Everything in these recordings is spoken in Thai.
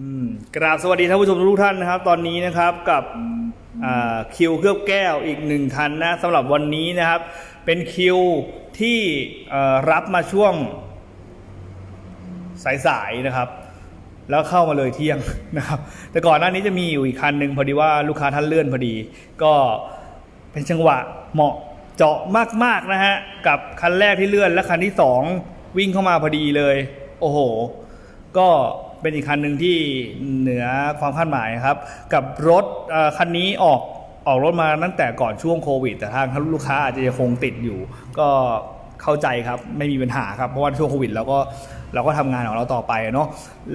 อืมกราบสวัสดีท่านผู้ชมทุกท่านนะครับ ตอนนี้นะครับกับคิวเคลือบแก้วอีกหนึ่งคันนะสำหรับวันนี้นะครับ เป็นคิวที่รับมาช่วงสายๆนะครับ แล้วเข้ามาเลยเที่ยงนะครับ แต่ก่อนหน้านี้จะมีอยู่อีกคันหนึ่งพอดีว่าลูกค้าท่านเลื่อนพอดี ก็เป็นจังหวะเหมาะเจาะมากๆนะฮะกับคันแรกที่เลื่อนและคันที่สองวิ่งเข้ามาพอดีเลย โอ้โห ก็ เป็นอีกคันหนึ่งที่เหนือความคาดหมายครับ กับรถคันนี้ออกออกรถมาตั้งแต่ก่อนช่วงโควิด แต่ทางลูกค้าอาจจะยังคงติดอยู่ ก็เข้าใจครับไม่มีปัญหาครับเพราะว่าช่วงโควิดเราก็เราก็ทำงานของเราต่อไปเนาะ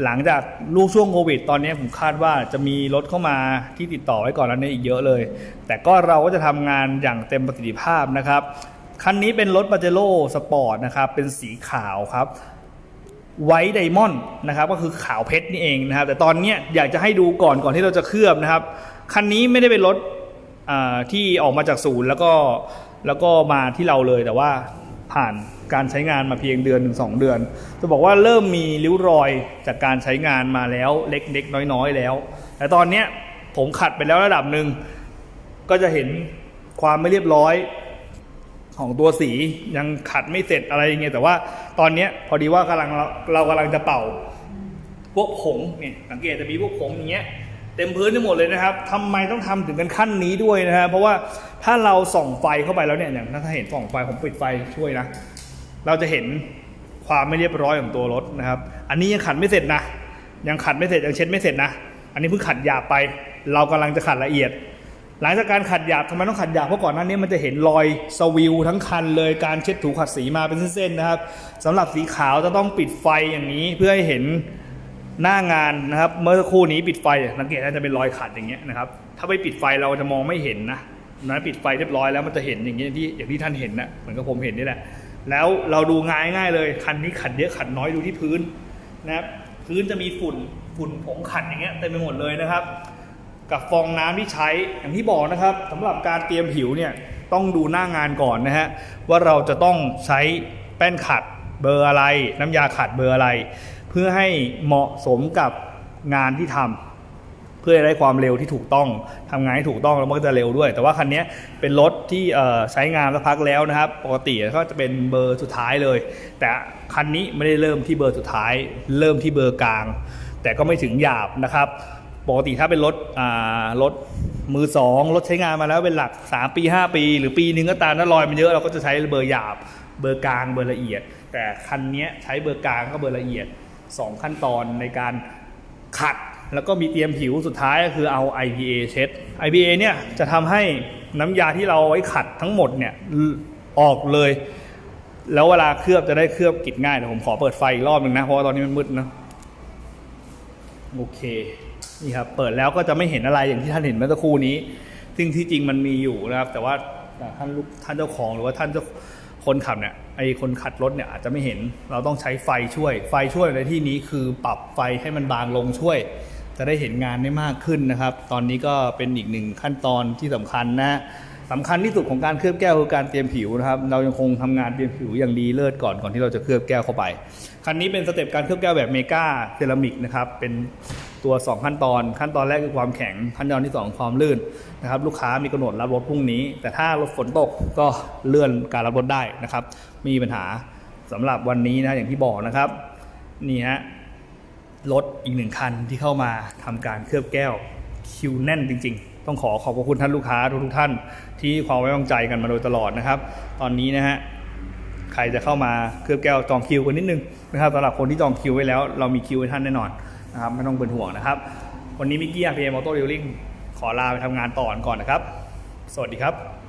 หลังจากลูกช่วงโควิด ตอนนี้ผมคาดว่าจะมีรถเข้ามาที่ติดต่อไว้ก่อนแล้วเนี่ยอีกเยอะเลย แต่ก็เราก็จะทำงานอย่างเต็มประสิทธิภาพนะครับคันนี้เป็นรถปาเจโร่สปอร์ตนะครับเป็นสีขาวครับ ไวท์ไดมอนด์นะครับก็คือขาวเพชรนี่เองนะครับ แต่ตอนนี้อยากจะให้ดูก่อนก่อนที่เราจะเคลือบนะครับ คันนี้ไม่ได้เป็นรถที่ออกมาจากศูนย์แล้วก็แล้วก็มาที่เราเลยแต่ว่าผ่านการใช้งานมาเพียงเดือนถึงสองเดือน จะบอกว่าเริ่มมีริ้วรอยจากการใช้งานมาแล้วเล็กๆน้อยๆแล้ว แต่ตอนนี้ผมขัดไปแล้วระดับหนึ่งก็จะเห็นความไม่เรียบร้อย ของตัวสียังขัดไม่เสร็จอะไรอย่างเงี้ยแต่ว่าตอนเนี้ยพอดีว่ากำลังเราเรากำลังจะเป่า พวกผงเนี่ยสังเกตจะมีพวกผงอย่างเงี้ยเต็มพื้นไปหมดเลยนะครับทำไมต้องทำถึงกันขั้นนี้ด้วยนะฮะเพราะว่าถ้าเราส่องไฟเข้าไปแล้วเนี่ยอย่างถ้าเห็นส่องไฟผมปิดไฟช่วยนะ เราจะเห็นความไม่เรียบร้อยของตัวรถนะครับ อันนี้ยังขัดไม่เสร็จนะ ยังขัดไม่เสร็จยังเช็ดไม่เสร็จนะ อันนี้เพิ่งขัดหยาบไป เรากำลังจะขัดละเอียด หลังจากการขัดหยาบทำไมต้องขัดหยาบเพราะก่อนหน้านี้มันจะเห็นรอยสวิวทั้งคันเลยการเช็ดถูขัดสีมาเป็นเส้นๆนะครับสำหรับสีขาวจะต้องปิดไฟอย่างนี้เพื่อให้เห็นหน้างานนะครับ เมื่อสักครู่นี้ปิดไฟสังเกตน่าจะเป็นรอยขัดอย่างเงี้ยนะครับถ้าไม่ปิดไฟเราจะมองไม่เห็นนะนะปิดไฟเรียบร้อยแล้วมันจะเห็นอย่างเงี้ยที่อย่างที่ท่านเห็นนะเหมือนกับผมเห็นนี่แหละ แล้วเราดูง่ายง่ายๆเลยคันนี้ขัดเยอะขัดน้อยดูที่พื้นนะครับพื้นจะมีฝุ่นฝุ่นผงขัดอย่างเงี้ยเต็มไปหมดเลยนะครับ กับฟองน้ำที่ใช้อย่างที่บอกนะครับสำหรับการเตรียมผิวเนี่ยต้องดูหน้างานก่อนนะฮะว่าเราจะต้องใช้แป้นขัดเบอร์อะไร น้ำยาขัดเบอร์อะไร เพื่อให้เหมาะสมกับงานที่ทำเพื่อให้ได้ความเร็วที่ถูกต้องทำงานให้ถูกต้องแล้วมันก็จะเร็วด้วย แต่ว่าคันนี้เป็นรถที่ใช้งานสักพักแล้วนะครับ ปกติก็จะเป็นเบอร์สุดท้ายเลย แต่คันนี้ไม่ได้เริ่มที่เบอร์สุดท้าย เริ่มที่เบอร์กลาง แต่ก็ไม่ถึงหยาบนะครับ ปกติถ้าเป็นรถอ่ารถมือสองรถใช้งานมาแล้วเป็นหลัก 3 ปี 5 ปี หรือปีนึงก็ตามถ้ารอยมันเยอะเราก็จะใช้เบอร์หยาบเบอร์กลางเบอร์ละเอียด แต่คันนี้ใช้เบอร์กลางก็เบอร์ละเอียด 2 ขั้นตอนในการขัดแล้วก็มีเตรียมผิวสุดท้ายก็คือเอา IPA เช็ด IPA เนี่ยจะทำให้น้ำยาที่เราเอาไว้ขัดทั้งหมดเนี่ยออกเลย แล้วเวลาเคลือบจะได้เคลือบกิดง่ายเดี๋ยวผมขอเปิดไฟอีกรอบหนึ่งนะเพราะว่าตอนนี้มันมืดนะ โอเคนี่ครับเปิดแล้วก็จะไม่เห็นอะไรอย่างที่ท่านเห็นเมื่อสักครู่นี้ ซึ่งที่จริงมันมีอยู่นะครับ แต่ว่าท่านลูกท่านเจ้าของหรือว่าท่านเจ้าคนขับเนี่ยไอคนขัดรถเนี่ยอาจจะไม่เห็นเราต้องใช้ไฟช่วย ไฟช่วยในที่นี้คือปรับไฟให้มันบางลงช่วย จะได้เห็นงานได้มากขึ้นนะครับ ตอนนี้ก็เป็นอีกหนึ่งขั้นตอนที่สำคัญนะ สำคัญที่สุดของการเคลือบแก้วคือการเตรียมผิวนะครับ เรายังคงทำงานเตรียมผิวอย่างดีเลิศก่อนก่อนที่เราจะเคลือบแก้วเข้าไป คันนี้เป็นสเต็ปการเคลือบแก้วแบบเมกาเซรามิกนะครับ เป็นตัว 2 ขั้นตอน ขั้นตอนแรกคือความแข็ง ขั้นตอนที่ 2 ความลื่นนะครับ ลูกค้ามีกำหนดรับรถพรุ่งนี้ แต่ถ้ารถฝนตกก็เลื่อนการรับรถได้นะครับไมมีปัญหาสำหรับวันนี้นะอย่างที่บอกนะครับ นี่ฮะรถอีกหนึ่งคันที่เข้ามาทำการเคลือบแก้วคิวแน่นจริง ๆ ต้องขอขอบพระคุณท่านลูกค้าทุกท่านที่ความไว้วางใจกันมาโดยตลอดนะครับ ตอนนี้นะฮะใครจะเข้ามาเคลือบแก้วจองคิวกันนิดนึงนะครับสำหรับคนที่จองคิวไว้แล้ว เรามีคิวให้ท่านแน่นอนนะครับไม่ต้องเป็นห่วงนะครับ วันนี้มิกกี้อาร์พีเอ็มออโต้เดลลิ่งขอลาไปทำงานต่อก่อนนะครับ สวัสดีครับ